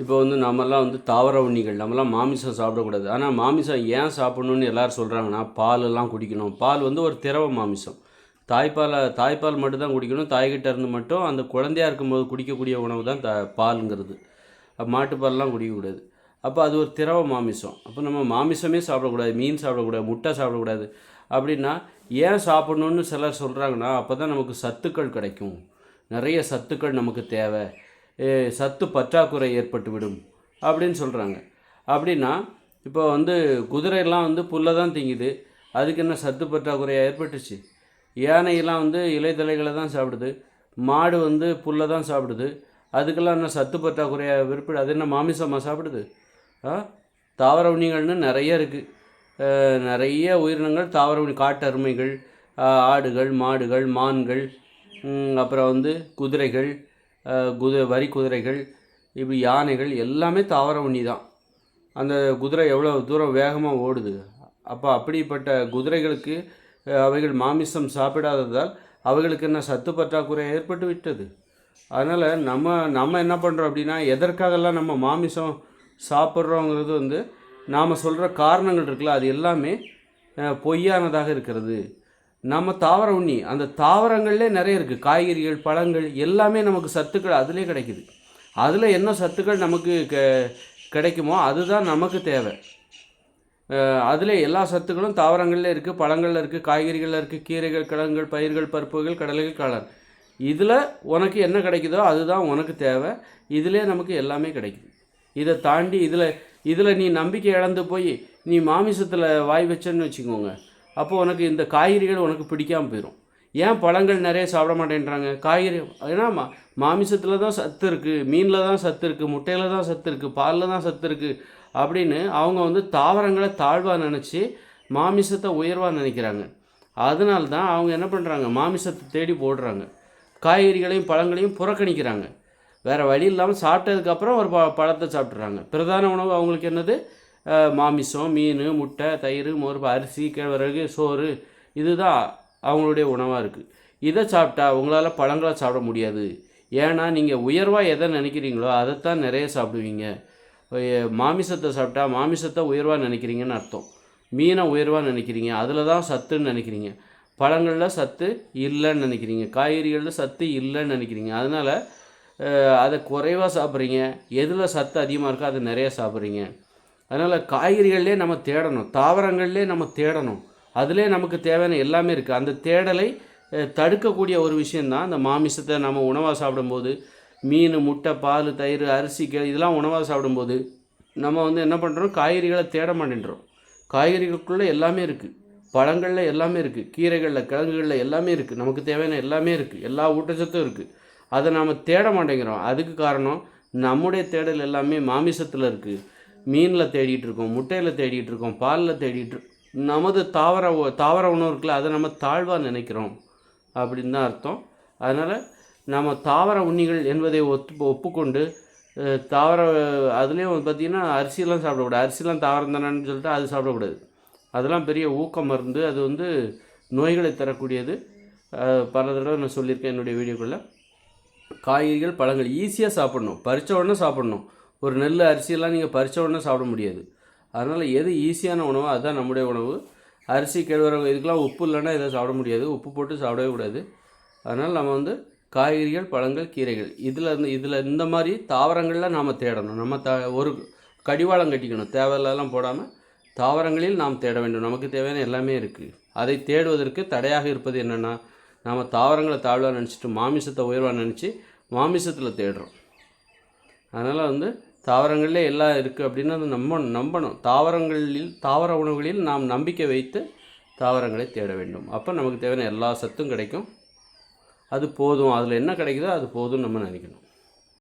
இப்போ வந்து நம்மலாம் வந்து தாவர உண்ணிகள் நம்மலாம் மாமிசம் சாப்பிடக்கூடாது. ஆனால் மாமிசம் ஏன் சாப்பிடணும்னு எல்லோரும் சொல்கிறாங்கன்னா பாலெல்லாம் குடிக்கணும். பால் வந்து ஒரு திரவ மாமிசம். தாய்ப்பாலை தாய்ப்பால் மட்டும் தான் குடிக்கணும். தாய்கிட்ட இருந்து மட்டும் அந்த குழந்தையா இருக்கும்போது குடிக்கக்கூடிய உணவு தான் த பாலுங்கிறது. மாட்டுப்பால்லாம் குடிக்கக்கூடாது. அப்போ அது ஒரு திரவ மாமிசம். அப்போ நம்ம மாமிசமே சாப்பிடக்கூடாது மீன் சாப்பிடக்கூடாது முட்டை சாப்பிடக்கூடாது. அப்படின்னா ஏன் சாப்பிட்ணுன்னு சிலர் சொல்கிறாங்கன்னா அப்போ தான் நமக்கு சத்துக்கள் கிடைக்கும். நிறைய சத்துக்கள் நமக்கு தேவை. சத்து பற்றாக்குறை ஏற்பட்டுவிடும் அப்படின்னு சொல்கிறாங்க அப்படின்னா இப்போ வந்து குதிரையெல்லாம் வந்து புல்லை தான் திங்குது. அதுக்கு என்ன சத்து பற்றாக்குறையாக ஏற்பட்டுச்சு? யானையெல்லாம் வந்து இலைத்தலைகளை தான் சாப்பிடுது. மாடு வந்து புல்லை தான் சாப்பிடுது. அதுக்கெல்லாம் என்ன சத்து பற்றாக்குறையாக விருப்பம் அது என்ன மாமிசமாக சாப்பிடுது? ஆ தாவர உண்ணிகள்னு நிறைய இருக்குது நிறைய உயிரினங்கள் தாவர உணி காட்டருமைகள் ஆடுகள் மாடுகள் மான்கள் அப்புறம் வந்து குதிரைகள் குதிரை வரி குதிரைகள் இப்படி யானைகள் எல்லாமே தாவர உண்ணி தான். அந்த குதிரை எவ்வளோ தூரம் வேகமாக ஓடுது? அப்போ அப்படிப்பட்ட குதிரைகளுக்கு அவைகள் மாமிசம் சாப்பிடாததால் அவைகளுக்கு என்ன சத்து பற்றாக்குறை ஏற்பட்டு விட்டது? அதனால் நம்ம நம்ம என்ன பண்ணுறோம் அப்படின்னா எதற்காகலாம் நம்ம மாமிசம் சாப்பிட்றோங்கிறது வந்து நாம் சொல்கிற காரணங்கள் இருக்குல்ல அது எல்லாமே பொய்யானதாக இருக்கிறது. நம்ம தாவர உண்ணி அந்த தாவரங்கள்லே நிறைய இருக்குது காய்கறிகள் பழங்கள் எல்லாமே நமக்கு சத்துக்கள் அதிலே கிடைக்குது. அதில் என்ன சத்துக்கள் நமக்கு க கிடைக்குமோ அதுதான் நமக்கு தேவை. அதில் எல்லா சத்துக்களும் தாவரங்களில் இருக்குது பழங்களில் இருக்குது காய்கறிகளில் இருக்குது கீரைகள் கிழங்குகள் பயிர்கள் பருப்புகள் கடலைகள் கலர் இதில் உனக்கு என்ன கிடைக்குதோ அதுதான் உனக்கு தேவை. இதிலே நமக்கு எல்லாமே கிடைக்குது. இதை தாண்டி இதில் இதில் நீ நம்பிக்கை இழந்து போய் நீ மாமிசத்தில் வாய் வச்சேன்னு வச்சுக்கோங்க. அப்போ உனக்கு இந்த காய்கறிகள் உனக்கு பிடிக்காமல் போயிடும் ஏன் பழங்கள் நிறைய சாப்பிட மாட்டேன்றாங்க? காய்கறி ஏன்னா மா மாமிசத்தில் தான் சத்து இருக்குது மீனில் தான் சத்து இருக்குது முட்டையில் தான் சத்து இருக்குது பாலில் தான் சத்து இருக்குது அப்படின்னு அவங்க வந்து தாவரங்களை தாழ்வாக நினச்சி மாமிசத்தை உயர்வாக நினைக்கிறாங்க. அதனால தான் அவங்க என்ன பண்ணுறாங்க மாமிசத்தை தேடி போடுறாங்க. காய்கறிகளையும் பழங்களையும் புறக்கணிக்கிறாங்க. வேறு வழி இல்லாமல் சாப்பிட்டதுக்கப்புறம் ஒரு ப பழத்தை சாப்பிட்றாங்க பிரதான உணவு அவங்களுக்கு என்னது? மாமிசம் மீன் முட்டை தயிர் மோர் அரிசி கேழ்வரகு சோறு இதுதான் அவங்களுடைய உணவாக இருக்குது இதை சாப்பிட்டா உங்களால் பழங்களை சாப்பிட முடியாது. ஏன்னா நீங்கள் உயர்வாக எதை நினைக்கிறீங்களோ அதைத்தான் நிறைய சாப்பிடுவீங்க. மாமிசத்தை சாப்பிட்டா மாமிசத்தை உயர்வாக நினைக்கிறீங்கன்னு அர்த்தம். மீனை உயர்வாக நினைக்கிறீங்க அதில் தான் சத்துன்னு நினைக்கிறீங்க. பழங்களில் சத்து இல்லைன்னு நினைக்கிறீங்க காய்கறிகளில் சத்து இல்லைன்னு நினைக்கிறீங்க. அதனால் அதை குறைவாக சாப்பிட்றீங்க. எதில் சத்து அதிகமாக இருக்கோ அதை நிறைய சாப்பிட்றீங்க. அதனால் காய்கறிகள்லே நம்ம தேடணும் தாவரங்கள்லே நம்ம தேடணும். அதிலே நமக்கு தேவையான எல்லாமே இருக்குது அந்த தேடலை தடுக்கக்கூடிய ஒரு விஷயந்தான் அந்த மாமிசத்தை நம்ம உணவாக சாப்பிடும்போது மீன் முட்டை பால் தயிர் அரிசி இதெல்லாம் உணவாக சாப்பிடும்போது நம்ம வந்து என்ன பண்ணுறோம் காய்கறிகளை தேட மாட்டேன்றோம். காய்கறிகளுக்குள்ளே எல்லாமே இருக்குது பழங்களில் எல்லாமே இருக்குது கீரைகளில் கிழங்குகளில் எல்லாமே இருக்குது நமக்கு தேவையான எல்லாமே இருக்குது எல்லா ஊட்டச்சத்தும் இருக்குது அதை நாம் தேட மாட்டேங்கிறோம். அதுக்கு காரணம் நம்முடைய தேடல் எல்லாமே மாமிசத்தில் இருக்குது மீனில் தேடிட்டு இருக்கோம் முட்டையில் தேடிட்டு இருக்கோம் பாலில் தேடிட்டு நமது தாவர உ- தாவர உணவு இருக்குல்ல அதை நம்ம தாழ்வாக நினைக்கிறோம் அப்படின்னு தான் அர்த்தம். அதனால் நம்ம தாவர உண்ணிகள் என்பதை ஒத்து ஒப்புக்கொண்டு தாவர அதுலேயும் வந்து பார்த்திங்கன்னா அரிசியெல்லாம் சாப்பிடக்கூடாது. அரிசிலாம் தாவரம் தானேன்னு சொல்லிட்டு அது சாப்பிடக்கூடாது. அதெல்லாம் பெரிய ஊக்கம் மருந்து. அது வந்து நோய்களை தரக்கூடியது. பல தடவை நான் சொல்லியிருக்கேன் என்னுடைய வீடியோக்குள்ளே. காய்கறிகள் பழங்கள் ஈஸியாக சாப்பிடணும். பறிச்ச உடனே சாப்பிடணும். ஒரு நெல் அரிசியெல்லாம் நீங்கள் பறித்த உடனே சாப்பிட முடியாது. அதனால் எது ஈஸியான உணவோ அதுதான் நம்முடைய உணவு. அரிசி கேழ்வரகு இதுக்கெல்லாம் உப்பு இல்லைன்னா இதை சாப்பிட முடியாது. உப்பு போட்டு சாப்பிடவே கூடாது. அதனால் நம்ம வந்து காய்கறிகள் பழங்கள் கீரைகள். இதில் இருந்து இதில் இந்த மாதிரி தாவரங்களில் நாம் தேடணும். நம்ம த ஒரு கடிவாளம் கட்டிக்கணும். தேவையில்லாம் போடாமல் தாவரங்களில் நாம் தேட வேண்டும். நமக்கு தேவையான எல்லாமே இருக்குது அதை தேடுவதற்கு தடையாக இருப்பது என்னென்னா நாம் தாவரங்களை தாழ்வாக நினச்சிட்டு மாமிசத்தை உயர்வாக நினச்சி மாமிசத்தில் தேடுறோம். அதனால் வந்து தாவரங்களிலே எல்லாம் இருக்குது அப்படின்னு அதை நம்ம நம்பணும். தாவரங்களில் தாவர உணவுகளில் நாம் நம்பிக்கை வைத்து தாவரங்களை தேட வேண்டும். அப்போ நமக்கு தேவையான எல்லா சத்தும் கிடைக்கும். அது போதும். அதில் என்ன கிடைக்குதோ அது போதும்னு நம்ம நினைக்கணும்.